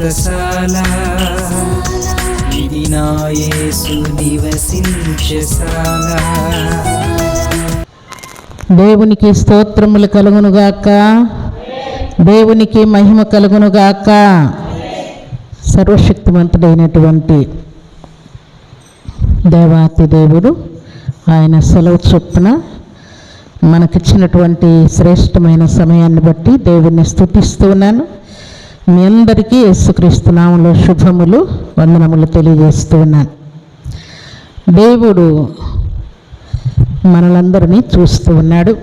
వ్రతశాల ఇది నా నివసించశాల దేవునికి స్తోత్రములు కలుగునుగాక. దేవునికి మహిమ కలుగునుగాక. సర్వశక్తివంతుడైనటువంటి దేవాతి దేవుడు ఆయన సెలవు చొప్పున మనకిచ్చినటువంటి శ్రేష్టమైన సమయాన్ని బట్టి దేవుణ్ణి స్థుతిస్తూ ఉన్నాను. మీ అందరికీ యేసుక్రీస్తు నామంలో శుభములు వందనములు తెలియజేస్తూ ఉన్నాను దేవుడు మనలందరినీ చూస్తూ ఉన్నాడు.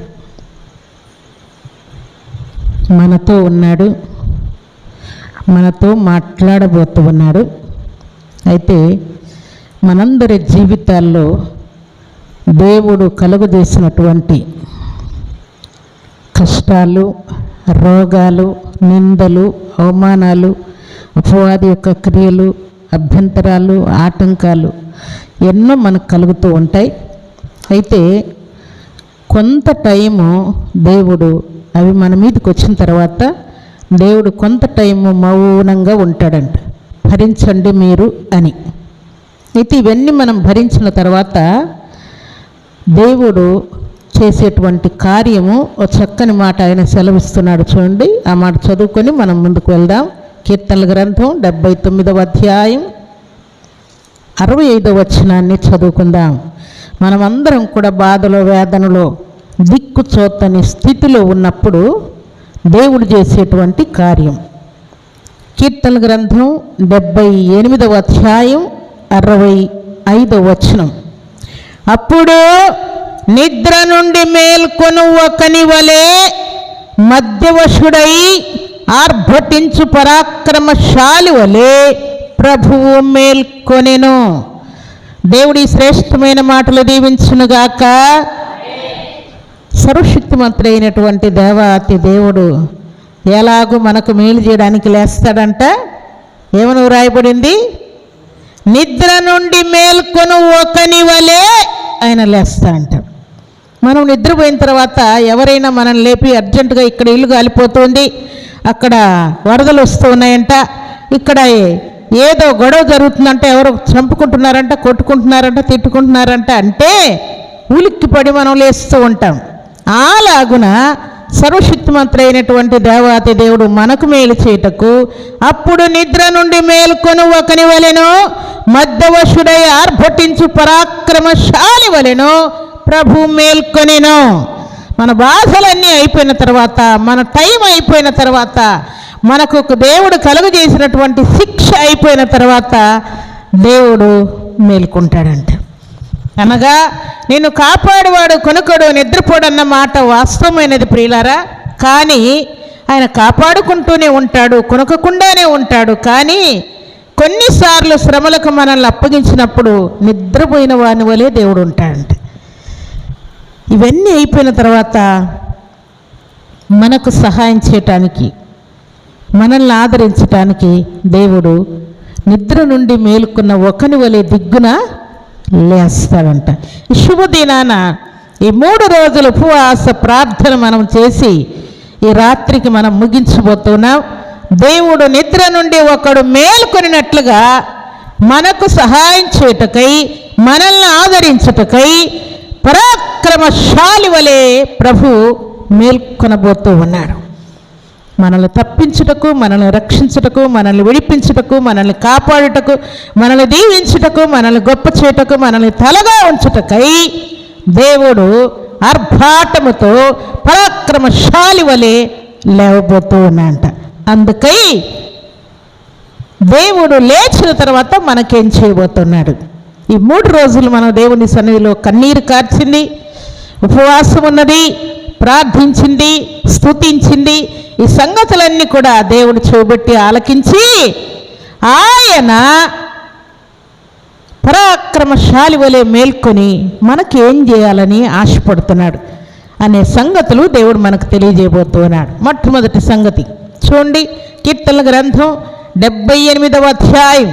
మనతో ఉన్నాడు. మనతో మాట్లాడబోతూ ఉన్నాడు. అయితే మనందరి జీవితాల్లో దేవుడు కలుగజేసినటువంటి కష్టాలు రోగాలు నిందలు అవమానాలు అపవాది యొక్క క్రియలు అభ్యంతరాలు ఆటంకాలు ఎన్నో మనకు కలుగుతూ ఉంటాయి. అయితే కొంత టైము దేవుడు అవి మన మీదకి వచ్చిన తర్వాత దేవుడు కొంత టైము మౌనంగా ఉంటాడంట. భరించండి మీరు అని. అయితే ఇవన్నీ మనం భరించిన తర్వాత దేవుడు చేసేటువంటి కార్యము ఒక చక్కని మాట ఆయన సెలవిస్తున్నాడు చూడండి. ఆ మాట చదువుకొని మనం ముందుకు వెళ్దాం. కీర్తనల గ్రంథం డెబ్బై తొమ్మిదవ అధ్యాయం అరవై ఐదవ వచనాన్ని చదువుకుందాం. మనమందరం కూడా బాధలో వేదనలో దిక్కు చోతని స్థితిలో ఉన్నప్పుడు దేవుడు చేసేటువంటి కార్యం. కీర్తన గ్రంథం డెబ్బై ఎనిమిదవ అధ్యాయం అరవై ఐదవ వచనం. అప్పుడు నిద్ర నుండి మేల్కొను ఒకని వలె మధ్యవశుడై ఆర్భటించు పరాక్రమశాలి వలె ప్రభువు మేల్కొనెను. దేవుడి శ్రేష్టమైన మాటలు దీవించునుగాక సర్వశక్తిమంతుడైనటువంటి దేవాతి దేవుడు ఎలాగూ మనకు మేలు చేయడానికి లేస్తాడంట? ఏమను రాయబడింది నిద్ర నుండి మేల్కొను ఒకని వలె ఆయన లేస్తాడంట. మనం నిద్రపోయిన తర్వాత ఎవరైనా మనం లేపి అర్జెంటుగా ఇక్కడ ఇల్లు కాలిపోతుంది అక్కడ వరదలు వస్తూ ఉన్నాయంట ఇక్కడ ఏదో గొడవ జరుగుతుందంటే ఎవరు చంపుకుంటున్నారంట కొట్టుకుంటున్నారంట తిట్టుకుంటున్నారంట అంటే ఉలిక్కిపడి మనం లేస్తూ ఉంటాం. అలాగున సర్వశక్తిమంతుడైనటువంటి దేవాతి దేవుడు మనకు మేలు చేయుటకు అప్పుడు నిద్ర నుండి మేలుకొని ఒకని వలెను మధ్యవశుడై ఆర్భటించు పరాక్రమశాలి వలెను ప్రభు మేల్కొనెను. మన బాధలన్నీ అయిపోయిన తర్వాత మన టైం అయిపోయిన తర్వాత మనకు ఒక దేవుడు కలుగు చేసినటువంటి శిక్ష అయిపోయిన తర్వాత దేవుడు మేల్కొంటాడంట. అనగా నేను కాపాడువాడు కొనుకడు నిద్రపోడన్న మాట వాస్తవమైనది ప్రియులారా. కానీ ఆయన కాపాడుకుంటూనే ఉంటాడు కొనుకకుండానే ఉంటాడు. కానీ కొన్నిసార్లు శ్రమలకు మనల్ని అప్పగించినప్పుడు నిద్రపోయిన వాని వలే దేవుడు ఉంటాడంట. ఇవన్నీ అయిపోయిన తర్వాత మనకు సహాయం చేయటానికి మనల్ని ఆదరించటానికి దేవుడు నిద్ర నుండి మేలుకున్న ఒకని వలె దిగ్గున లేస్తాడంట. ఈ శుభదినాన ఈ మూడు రోజులు ఉపవాస ప్రార్థన మనం చేసి ఈ రాత్రికి మనం ముగించబోతున్నాం. దేవుడు నిద్ర నుండి ఒకడు మేలుకొనినట్లుగా మనకు సహాయం చేయుటకై మనల్ని ఆదరించుటకై పరాక్రమశాలి వలె ప్రభు మేల్కొనబోతూ ఉన్నాడు మనల్ని తప్పించుటకు మనల్ని రక్షించుటకు మనల్ని విడిపించుటకు మనల్ని కాపాడుటకు మనల్ని దీవించుటకు మనల్ని గొప్ప చేయుటకు మనల్ని తలగా ఉంచుటకై దేవుడు ఆర్భాటముతో పరాక్రమశాలి వలె లేవబోతూ ఉన్నాడంట. అందుకై దేవుడు లేచిన తర్వాత మనకేం చేయబోతున్నాడు? ఈ మూడు రోజులు మనం దేవుని సన్నిధిలో కన్నీరు కార్చింది ఉపవాసం ఉన్నది ప్రార్థించింది స్తుతించింది ఈ సంగతులన్నీ కూడా దేవుడు చూపెట్టి ఆలకించి ఆయన పరాక్రమశాలి వలె మేల్కొని మనకి ఏం చేయాలని ఆశపడుతున్నాడు అనే సంగతులు దేవుడు మనకు తెలియజేయబోతున్నాడు. మొట్టమొదటి సంగతి చూడండి కీర్తన గ్రంథం డెబ్బై ఎనిమిదవ అధ్యాయం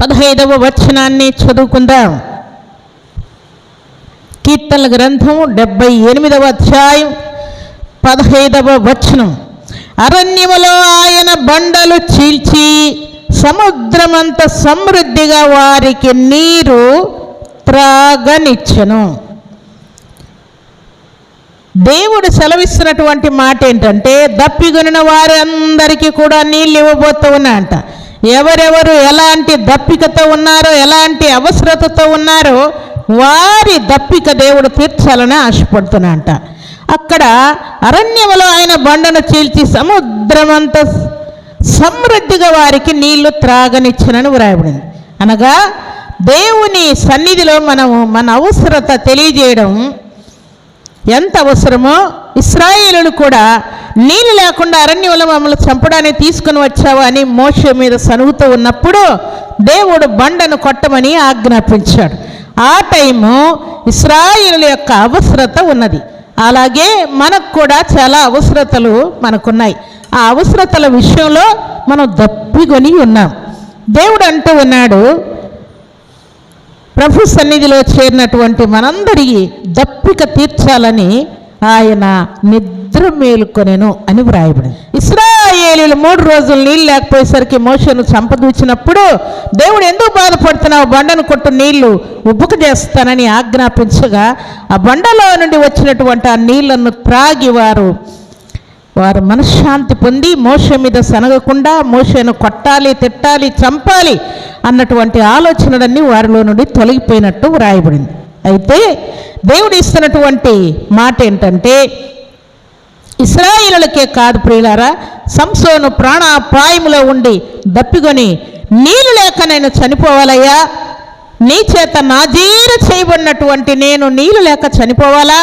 పదహైదవ వచనాన్ని చదువుకుందాం. కీర్తనల గ్రంథం డెబ్బై ఎనిమిదవ అధ్యాయం పదహైదవ వచనం. అరణ్యములో ఆయన బండలు చీల్చి సముద్రమంత సమృద్ధిగా వారికి నీరు త్రాగనిచ్చను. దేవుడు సెలవిస్తున్నటువంటి మాట ఏంటంటే దప్పిగొనిన వారందరికీ కూడా నీళ్ళు ఇవ్వబోతూ అంట ఎవరెవరు ఎలాంటి దప్పికతో ఉన్నారో ఎలాంటి అవసరతతో ఉన్నారో వారి దప్పిక దేవుడు తీర్చాలని ఆశపడుతున్నంట అక్కడ అరణ్యములో ఆయన బండను చీల్చి సముద్రమంత సమృద్ధిగా వారికి నీళ్ళు త్రాగనిచ్చనని వ్రాయబడింది. అనగా దేవుని సన్నిధిలో మనము మన అవసరత తెలియజేయడం ఎంత అవసరమో ఇస్రాయేలును కూడా నీళ్ళు లేకుండా అరణ్యంలో మమ్మల్ని చంపడానికి తీసుకుని వచ్చావా అని మోష మీద సనుగుతూ ఉన్నప్పుడు దేవుడు బండను కొట్టమని ఆజ్ఞాపించాడు. ఆ టైము ఇస్రాయేలుల యొక్క అవసరత ఉన్నది. అలాగే మనకు కూడా చాలా అవసరతలు మనకున్నాయి. ఆ అవసరతల విషయంలో మనం దప్పికొని ఉన్నాం. దేవుడు అంటూ ఉన్నాడు ప్రభు సన్నిధిలో చేరినటువంటి మనందరి దప్పిక తీర్చాలని ఆయన నిద్ర మేలుకొనెను అని వ్రాయబడింది. ఇస్రాయేలీలు మూడు రోజులు నీళ్ళు లేకపోయేసరికి మోషను చంపదూచినప్పుడు దేవుడు ఎందుకు బాధపడుతున్నావు? బండను కొట్టు నీళ్ళు ఉబ్బుక చేస్తానని ఆజ్ఞాపించగా ఆ బండలో నుండి వచ్చినటువంటి ఆ నీళ్ళను త్రాగి వారు వారు మనశ్శాంతి పొంది మోష మీద సనగకుండా మోషను కొట్టాలి తిట్టాలి చంపాలి అన్నటువంటి ఆలోచనలన్నీ వారిలో నుండి తొలగిపోయినట్టు వ్రాయబడింది. అయితే దేవుడు ఇస్తున్నటువంటి మాట ఏంటంటే ఇస్రాయిలకే కాదు ప్రియులారా సంసోను ప్రాణాపాయములో ఉండి దప్పికొని నీళ్ళు లేక నేను చనిపోవాలయ్యా నీ చేత నాజీర చేయబడినటువంటి నేను నీళ్ళు లేక చనిపోవాలా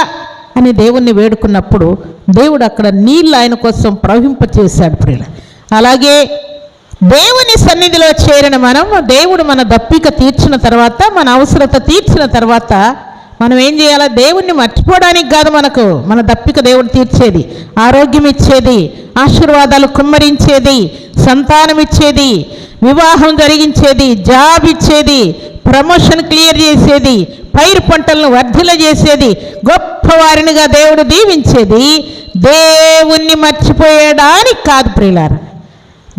అని దేవుణ్ణి వేడుకున్నప్పుడు దేవుడు అక్కడ నీళ్ళు ఆయన కోసం ప్రవహింపచేశాడు ప్రియుల అలాగే దేవుని సన్నిధిలో చేరిన మనం దేవుడు మన దప్పిక తీర్చిన తర్వాత మన అవసరత తీర్చిన తర్వాత మనం ఏం చేయాలా? దేవుణ్ణి మర్చిపోవడానికి కాదు మనకు. మన దప్పిక దేవుడు తీర్చేది. ఆరోగ్యం ఇచ్చేది ఆశీర్వాదాలు కుమ్మరించేది సంతానం ఇచ్చేది వివాహం జరిగించేది జాబ్ ఇచ్చేది ప్రమోషన్ క్లియర్ చేసేది పైరు పంటలను వర్ధిల చేసేది గొప్పవారినిగా దేవుడు దీవించేది దేవుణ్ణి మర్చిపోయడానికి కాదు ప్రియులారా.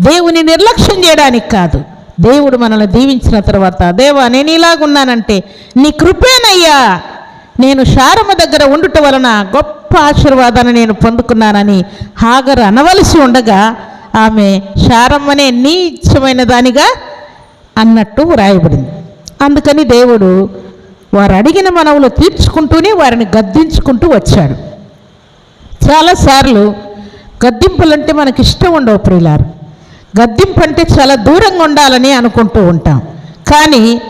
దేవుని నిర్లక్ష్యం చేయడానికి కాదు. దేవుడు మనల్ని దీవించిన తర్వాత దేవా నేను ఇలాగున్నానంటే నీ కృపేనయ్యా. నేను శారమ్మ దగ్గర ఉండుట వలన గొప్ప ఆశీర్వాదాన్ని నేను పొందుకున్నానని హాగర్ అనవలసి ఉండగా ఆమె శారమ్మనే నీచమైన దానిగా అన్నట్టు వ్రాయబడింది. అందుకని దేవుడు వారు అడిగిన మనవులు తీర్చుకుంటూనే వారిని గద్దించుకుంటూ వచ్చాడు. చాలాసార్లు గద్దింపులంటే మనకి ఇష్టం ఉండవు ప్రియులారు. గద్దింపు అంటే చాలా దూరంగా ఉండాలని అనుకుంటూ ఉంటాం. కానీ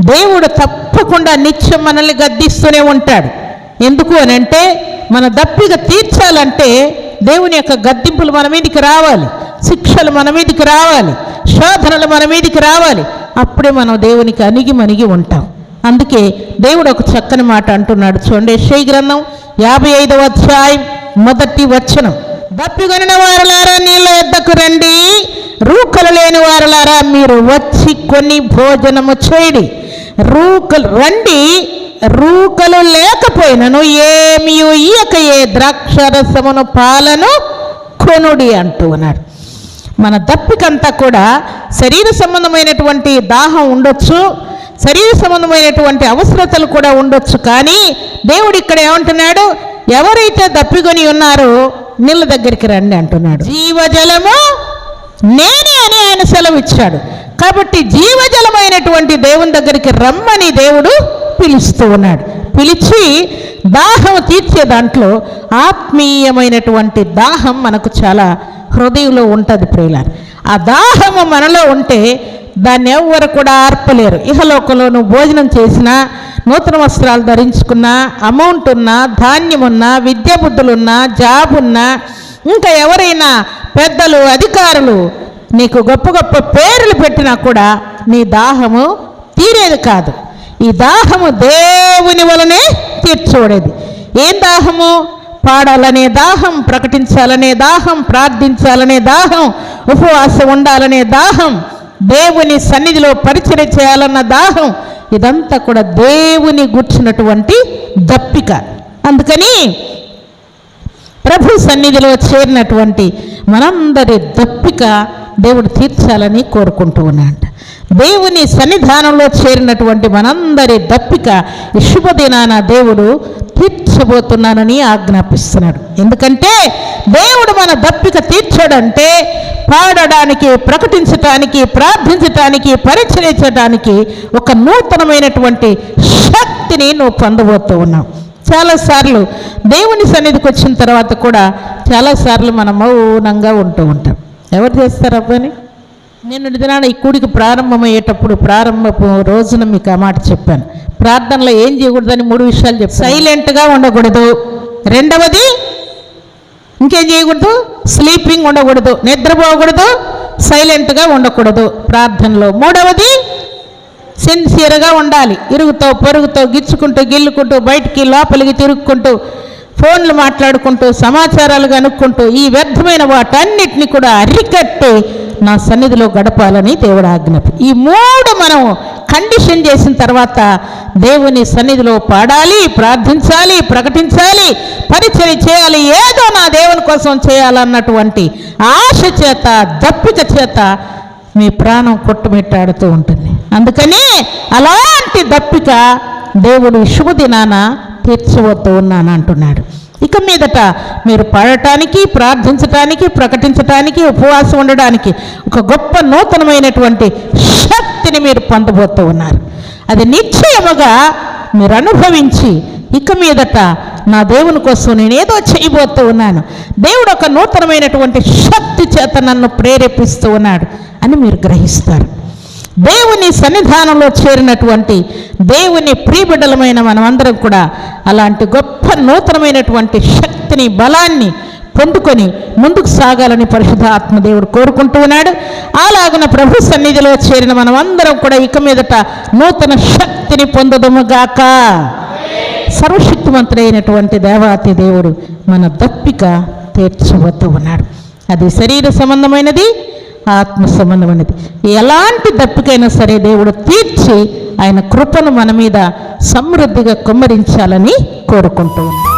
దేవుడు తప్పకుండా నిత్యం మనల్ని గద్దిస్తూనే ఉంటాడు. ఎందుకు అని అంటే మన దప్పిక తీర్చాలంటే దేవుని యొక్క గద్దింపులు మన మీదికి రావాలి. శిక్షలు మన మీదికి రావాలి. శోధనలు మన మీదికి రావాలి. అప్పుడే మనం దేవునికి అణిగి మణిగి ఉంటాం. అందుకే దేవుడు ఒక చక్కని మాట అంటున్నాడు. చూడండి శ్రీ గ్రంథం యాభై ఐదవ అధ్యాయం మొదటి వచనం. దప్పిగొనిన వారలారా నీళ్ళ ఎద్దకు రండి. రూకలు లేని వారలారా మీరు వచ్చి కొన్ని భోజనము చేయడి. రూకలు రండి రూకలు లేకపోయినను ఏమీ ఈయక ఏ ద్రాక్షరసమును పాలను కొనుడి అంటూ ఉన్నాడు మన దప్పికంతా కూడా శరీర సంబంధమైనటువంటి దాహం ఉండొచ్చు శరీర సంబంధమైనటువంటి అవసరతలు కూడా ఉండొచ్చు. కానీ దేవుడు ఇక్కడ ఏమంటున్నాడు? ఎవరైతే దప్పికొని ఉన్నారో నీళ్ళ దగ్గరికి రండి అంటున్నాడు. జీవజలము నేనే అని ఆయన సెలవు ఇచ్చాడు. కాబట్టి జీవజలమైనటువంటి దేవుని దగ్గరికి రమ్మని దేవుడు పిలుస్తూ ఉన్నాడు. పిలిచి దాహం తీర్చే దాంట్లో ఆత్మీయమైనటువంటి దాహం మనకు చాలా హృదయంలో ఉంటుంది ప్రియులారు. ఆ దాహము మనలో ఉంటే దాన్ని ఎవ్వరు కూడా ఆర్పలేరు. ఇహలోకంలో నువ్వు భోజనం చేసినా నూతన వస్త్రాలు ధరించుకున్నా అమౌంట్ ఉన్నా ధాన్యం ఉన్నా విద్యాబుద్ధులున్నా జాబ్ ఉన్నా ఇంకా ఎవరైనా పెద్దలు అధికారులు నీకు గొప్ప గొప్ప పేర్లు పెట్టినా కూడా నీ దాహము తీరేది కాదు. ఈ దాహము దేవుని వలనే తీర్చోడేది ఏం దాహము? పాడాలనే దాహం ప్రకటించాలనే దాహం ప్రార్థించాలనే దాహం ఉపవాసం ఉండాలనే దాహం దేవుని సన్నిధిలో పరిచయం చేయాలన్న దాహం ఇదంతా కూడా దేవుని గుర్చినటువంటి దప్పిక. అందుకని ప్రభు సన్నిధిలో చేరినటువంటి మనందరి దప్పిక దేవుడు తీర్చాలని కోరుకుంటూ ఉన్నాడు. దేవుని సన్నిధానంలో చేరినటువంటి మనందరి దప్పిక ఈ శుభదినాన దేవుడు తీర్చబోతున్నానని ఆజ్ఞాపిస్తున్నాడు. ఎందుకంటే దేవుడు మన దప్పిక తీర్చ తీర్చాడంటే పాడడానికి ప్రకటించటానికి ప్రార్థించటానికి పరిచయించడానికి ఒక నూతనమైనటువంటి శక్తిని నువ్వు పొందబోతూ ఉన్నావు. చాలాసార్లు దేవుని సన్నిధికి వచ్చిన తర్వాత కూడా చాలాసార్లు మనం మౌనంగా ఉంటూ ఉంటాం. ఎవరు చేస్తారు అబ్బాని? నేను దినాన ఈ కూడికి ప్రారంభమయ్యేటప్పుడు ప్రారంభపు రోజున మీకు ఆ మాట చెప్పాను. ప్రార్థనలో ఏం చేయకూడదని మూడు విషయాలు చెప్పాను. సైలెంట్గా ఉండకూడదు. రెండవది ఇంకేం చేయకూడదు? స్లీపింగ్ ఉండకూడదు. నిద్రపోకూడదు. సైలెంట్గా ఉండకూడదు. ప్రార్థనలో. మూడవది సిన్సియర్గా ఉండాలి. ఇరుగుతో పొరుగుతో గిచ్చుకుంటూ గిల్లుకుంటూ బయటికి లోపలికి తిరుగుకుంటూ ఫోన్లు మాట్లాడుకుంటూ సమాచారాలు కనుక్కుంటూ ఈ వ్యర్థమైన వాటన్నిటిని కూడా అరికట్టి నా సన్నిధిలో గడపాలని దేవుడు ఆజ్ఞాపి. ఈ మూడు మనం కండిషన్ చేసిన తర్వాత దేవుని సన్నిధిలో పాడాలి ప్రార్థించాలి ప్రకటించాలి పరిచయం చేయాలి ఏదో నా దేవుని కోసం చేయాలన్నటువంటి ఆశ చేత దప్పిక చేత మీ ప్రాణం కొట్టుమిట్టాడుతూ ఉంటుంది. అందుకని అలాంటి దప్పిక దేవుడు శుభదినాన తీర్చవద్దు ఉన్నాను అంటున్నాడు ఇక మీదట మీరు పాడటానికి ప్రార్థించటానికి ప్రకటించటానికి ఉపవాసం ఉండడానికి ఒక గొప్ప నూతనమైనటువంటి శక్తిని మీరు పొందబోతూ ఉన్నారు. అది నిశ్చయముగా మీరు అనుభవించి ఇక మీదట నా దేవుని కోసం నేను ఏదో చేయబోతూ ఉన్నాను. దేవుడు ఒక నూతనమైనటువంటి శక్తి చేత నన్ను ప్రేరేపిస్తూ ఉన్నాడు అని మీరు గ్రహిస్తారు. దేవుని సన్నిధానంలో చేరినటువంటి దేవుని ప్రియబిడ్డలమైన మనమందరం కూడా అలాంటి గొప్ప నూతనమైనటువంటి శక్తిని బలాన్ని పొందుకొని ముందుకు సాగాలని పరిశుద్ధ ఆత్మదేవుడు కోరుకుంటూ ఉన్నాడు. అలాగున ప్రభు సన్నిధిలో చేరిన మనమందరం కూడా ఇక మీదట నూతన శక్తిని పొందదముగాక సర్వశక్తివంతుడైనటువంటి దేవాతి దేవుడు మన దప్పిక తీర్చవద్దు ఉన్నాడు. అది శరీర సంబంధమైనది ఆత్మ సంబంధమైనది ఎలాంటి దప్పికైనా సరే దేవుడు తీర్చి ఆయన కృపను మన మీద సమృద్ధిగా కుమ్మరించాలని కోరుకుంటూ